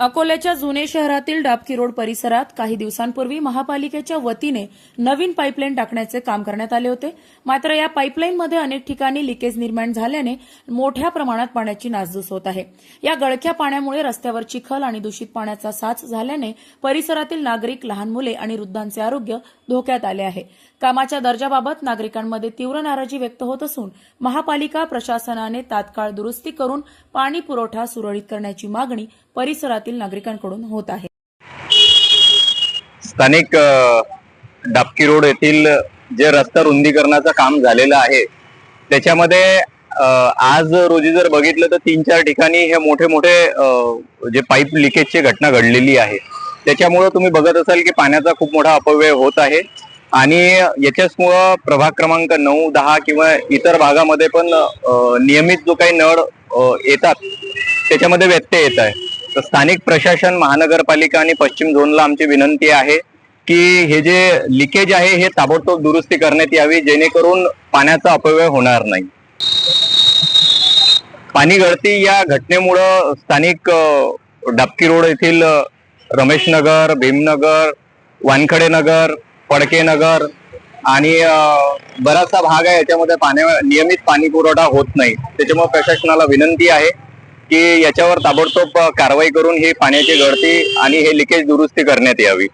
अकोल्याच्या जुने शहरातील डाबकी रोड परिसरात काही दिवसांपूर्वी महापालिकेच्या वतीने नवीन पाईपलाईन टाकण्याचे काम करण्यात आले होते. मात्र या पाईपलाईनमध्ये अनेक ठिकाणी लिकेज निर्माण झाल्याने मोठ्या प्रमाणात पाण्याची नासधूस होत आहे. या गळक्या पाण्यामुळे रस्त्यावर चिखल आणि दूषित पाण्याचा साच झाल्याने परिसरातील नागरिक लहान मुले आणि वृद्धांचे आरोग्य धोक्यात आले आहे. कामाच्या दर्जाबाबत नागरिकांमध्ये तीव्र नाराजी व्यक्त होत असून महापालिका प्रशासनाने तात्काळ दुरुस्ती करून पाणी पुरवठा सुरळीत करण्याची मागणी परिसरात परिसरातील नागरिकांकडून होत आहे. स्थानिक डापकी डाबकी रोड येथील जे रस्ता रुंदीकरणाचं काम झालेलं आहे त्याच्यामध्ये आज रोजी जर बघितलं तर तीन चार ठिकाणी हे मोठे मोठे जे पाईप लिकेजची घटना घडलेली आहे. त्याच्यामुळं तुम्ही बघत असाल की पाण्याचा खूप मोठा अपव्यय होत आहे आणि याच्याचमुळं प्रभाग क्रमांक नऊ दहा किंवा इतर भागामध्ये पण नियमित जो काही नळ येतात त्याच्यामध्ये व्यत्यय येत आहे. तर स्थानिक प्रशासन महानगरपालिका आणि पश्चिम झोनला आमची विनंती आहे की हे जे लिकेज आहे हे ताबडतोब दुरुस्ती करण्यात यावी जेणेकरून पाण्याचा अपव्यय होणार नाही. पाणी गळती या घटनेमुळं स्थानिक डबकी रोड येथील रमेशनगर रमेश नगर भीमनगर वानखडे नगर फडके नगर आणि बराचसा भाग आहे याच्यामध्ये पाण्या नियमित पाणी पुरवठा होत नाही. त्याच्यामुळे प्रशासनाला विनंती आहे की याच्यावर ताबडतोब कारवाई करून ही पाण्याची गळती आणि हे लिकेज दुरुस्ती करण्यात यावी.